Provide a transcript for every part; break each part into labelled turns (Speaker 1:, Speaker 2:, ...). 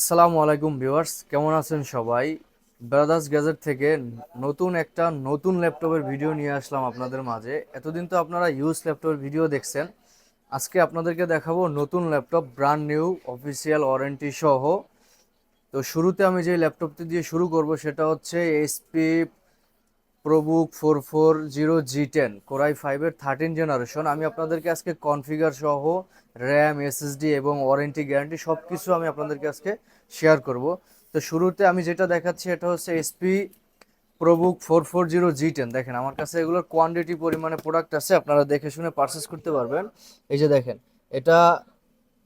Speaker 1: আসসালামু আলাইকুম ভিউয়ার্স, কেমন আছেন সবাই? ব্রাদার্স গ্যাজেট থেকে নতুন একটা নতুন ল্যাপটপের ভিডিও নিয়ে আসলাম আপনাদের মাঝে। এতদিন তো আপনারা ইউজ ল্যাপটপের ভিডিও দেখছেন। আজকে আপনাদেরকে দেখাবো নতুন laptop brand new official warranty সহ। তো শুরুতে আমি যে ল্যাপটপটি দিয়ে শুরু করব সেটা হচ্ছে HP ProBook four four zero G ten core i ফাইভের থার্টিন জেনারেশন আমি আপনাদেরকে আজকে কনফিগার সহ র্যাম এসএসডি এবং ওয়ারেন্টি গ্যারান্টি সব কিছু আমি আপনাদেরকে আজকে শেয়ার করব। তো শুরুতে আমি যেটা দেখাচ্ছি এটা হচ্ছে HP ProBook four four zero G ten দেখেন, আমার কাছে এগুলোর কোয়ান্টিটি পরিমাণে প্রোডাক্ট আছে, আপনারা দেখে শুনে পারচেস করতে পারবেন। এই যে দেখেন, এটা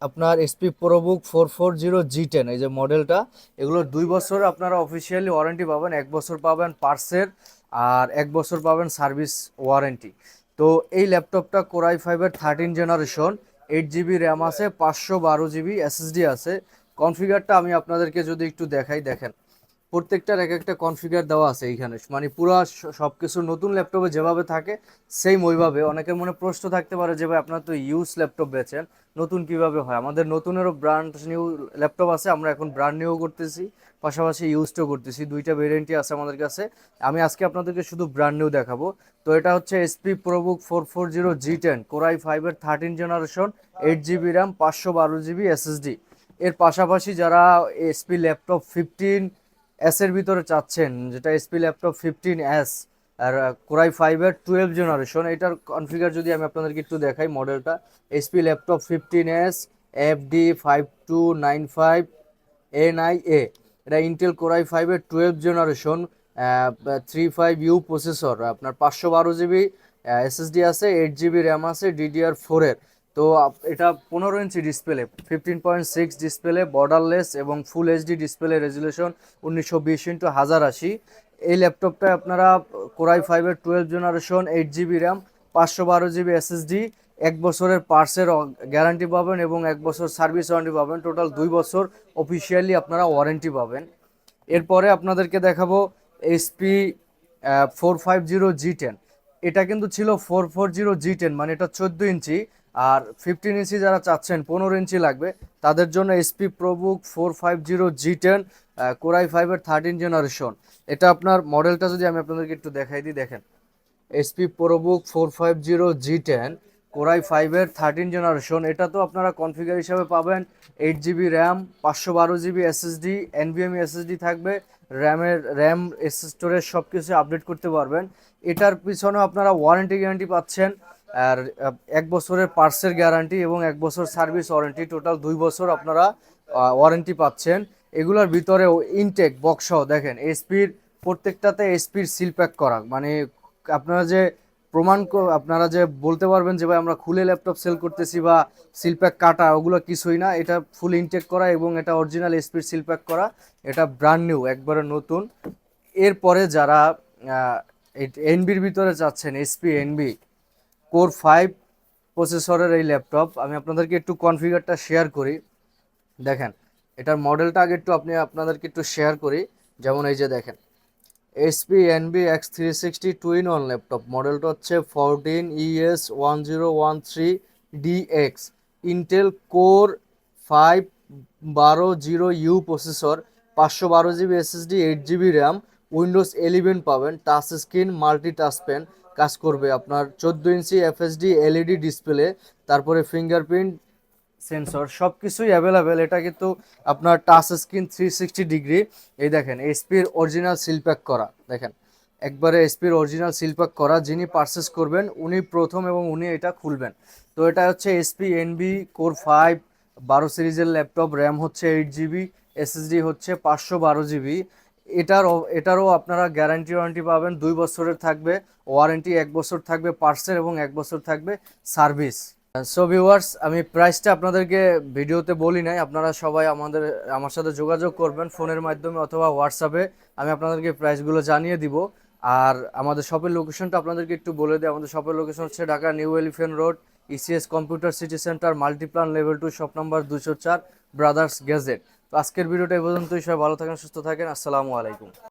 Speaker 1: আপনার HP ProBook four four zero G ten এই যে মডেলটা এগুলোর দুই বছর আপনারা অফিসিয়ালি ওয়ারেন্টি পাবেন, এক বছর পাবেন পার্সের আর এক বছর পাবেন সার্ভিস ওয়ারেন্টি। তো এই ল্যাপটপটা কোরাই ফাইভের thirteen generation eight GB RAM আছে, পাঁচশো বারো জিবি এসএসডি আছে। কনফিগারটা আমি আপনাদেরকে যদি একটু দেখাই, দেখেন। প্রত্যেকটার এক একটা কনফিগার দেওয়া আছে এইখানে। মানে পুরো সব কিছু নতুন ল্যাপটপে যেভাবে থাকে সেম ওইভাবে। অনেকের মনে প্রশ্ন থাকতে পারে যে, ভাই, আপনার তো ইউজ ল্যাপটপ বেচেন, নতুন কীভাবে হয়? আমাদের নতুনেরও ব্র্যান্ড নিউ ল্যাপটপ আছে, আমরা এখন ব্র্যান্ড নিউ করতেছি, পাশাপাশি ইউজটাও করতেছি। দুইটা ভেরিয়েন্টই আছে আমাদের কাছে। আমি আজকে আপনাদেরকে শুধু ব্র্যান্ড নিউ দেখাবো। তো এটা হচ্ছে HP ProBook four four zero G ten core i ফাইভের thirteen generation eight GB RAM পাঁচশো বারো জিবি এসএসডি এর পাশাপাশি যারা এসপি ল্যাপটপ ফিফটিন এস ভিতরে চাচ্ছেন, যেটা এসপি ল্যাপটপ ফিফটিন এস আর কোরাই ফাইভের টুয়েলভ জেনারেশন এটার কনফিগার যদি আমি আপনাদেরকে একটু দেখাই মডেলটা HP laptop fifteen S F D five two nine five N I A এটা ইন্টেল কোরাই ফাইভের twelve generation three five U processor আপনার পাঁচশো বারো জিবি এসএসডি আছে এইট জিবি র্যাম আছে ডিডিআর ফোরের তো এটা পনেরো ইঞ্চি display fifteen point six display borderless এবং ফুল এইচডি ডিসপ্লে রেজুলেশন উনিশশো বিশ ইন্টু হাজার আশি। এই ল্যাপটপটা আপনারা কোরাই ফাইভের twelve generation eight GB RAM পাঁচশো বারো জিবি এসএসডি এক বছরের পার্সের গ্যারান্টি পাবেন এবং এক বছর সার্ভিস ওয়ারেন্টি পাবেন। টোটাল দুই বছর অফিসিয়ালি আপনারা ওয়ারেন্টি পাবেন। এরপরে আপনাদেরকে দেখাবো HP four five zero G ten এটা কিন্তু ছিল four four zero G ten মানে এটা চোদ্দ ইঞ্চি। আর ফিফটিন ইঞ্চি যারা চাচ্ছেন, পনেরো ইঞ্চি লাগবে, তাদের জন্য HP ProBook four five zero G ten core i ফাইভের থার্টিন জেনারেশন এটা আপনার মডেলটা যদি আমি আপনাদেরকে একটু দেখাই দিই, দেখেন। HP ProBook four five zero G ten core i ফাইভের থার্টিন জেনারেশন এটা তো আপনারা কনফিগার হিসাবে পাবেন এইট জিবি র্যাম পাঁচশো বারো জিবি এসএসডি এনভিএমই এসএসডি থাকবে র্যামের র্যাম এস স্টোরেজ সব কিছু আপডেট করতে পারবেন। এটার পিছনেও আপনারা ওয়ারেন্টি গ্যারান্টি পাচ্ছেন। আর এক বছরের পার্সের গ্যারান্টি এবং এক বছর সার্ভিস ওয়ারেন্টি, টোটাল দুই বছর আপনারা ওয়ারেন্টি পাচ্ছেন। এগুলোর ভিতরে ইনটেক বক্সও দেখেন, এসপির প্রত্যেকটাতে এসপির সিল প্যাক করা। মানে আপনারা যে প্রমাণ আপনারা যে বলতে পারবেন যে, ভাই, আমরা খুলে ল্যাপটপ সেল করতেছি বা সিল প্যাক কাটা ওগুলো কিছুই না। এটা ফুল ইনটেক করা এবং এটা অরিজিনাল এসপির সিল প্যাক করা। এটা ব্র্যান্ড নিউ, একবারে নতুন। এরপরে যারা এনবির ভিতরে চাচ্ছেন এসপি, এনবি কোর ফাইভ প্রসেসরের এই ল্যাপটপ আমি আপনাদেরকে একটু কনফিগারটা শেয়ার করি। দেখেন, এটার মডেলটা আগে একটু আপনি আপনাদেরকে একটু শেয়ার করি। যেমন এই যে দেখেন HP Envy X three sixty two in one laptop মডেলটা হচ্ছে fourteen ES one zero one three DX Intel core five বারো জিরো ইউ প্রসেসর পাঁচশো বারো GB SSD eight GB RAM Windows eleven পাবেন touch screen multi touch pen কাজ করবে। আপনার চোদ্দ ইঞ্চি এফএসডি এলইডি ডিসপ্লে তারপরে ফিঙ্গারপ্রিন্ট সেন্সর সব কিছুই অ্যাভেলেবেল এটা কিন্তু আপনার touch screen three sixty degree এই দেখেন এসপির অরিজিনাল সিল প্যাক করা। দেখেন, একবারে এসপির অরিজিনাল সিল প্যাক করা। যিনি পারচেস করবেন, উনি প্রথম এবং উনি এটা খুলবেন। তো এটা হচ্ছে এসপি এনবি কোর ফাইভ বারো সিরিজের ল্যাপটপ র্যাম হচ্ছে এইট জিবি এসএসডি হচ্ছে পাঁচশো বারো জিবি এটার এটারও আপনারা গ্যারান্টি ওয়ারেন্টি পাবেন, দুই বছরের থাকবে ওয়ারেন্টি এক বছর থাকবে পার্সেল এবং এক বছর থাকবে সার্ভিস সো ভিউয়ার্স আমি প্রাইসটা আপনাদেরকে ভিডিওতে বলি নাই, আপনারা সবাই আমাদের, আমার সাথে যোগাযোগ করবেন ফোনের মাধ্যমে অথবা হোয়াটসঅ্যাপে আমি আপনাদেরকে প্রাইসগুলো জানিয়ে দিব। আর আমাদের শপের লোকেশনটা আপনাদেরকে একটু বলে দিই, আমাদের শপের লোকেশন হচ্ছে Dhaka new elephant road ECS computer city centre multiplan level two shop number দুশো চার ব্রাদার্স গ্যাজেট তো আজকের ভিডিওটা এই পর্যন্তই। সবাই ভালো থাকেন সুস্থ থাকেন। আসসালামু আলাইকুম।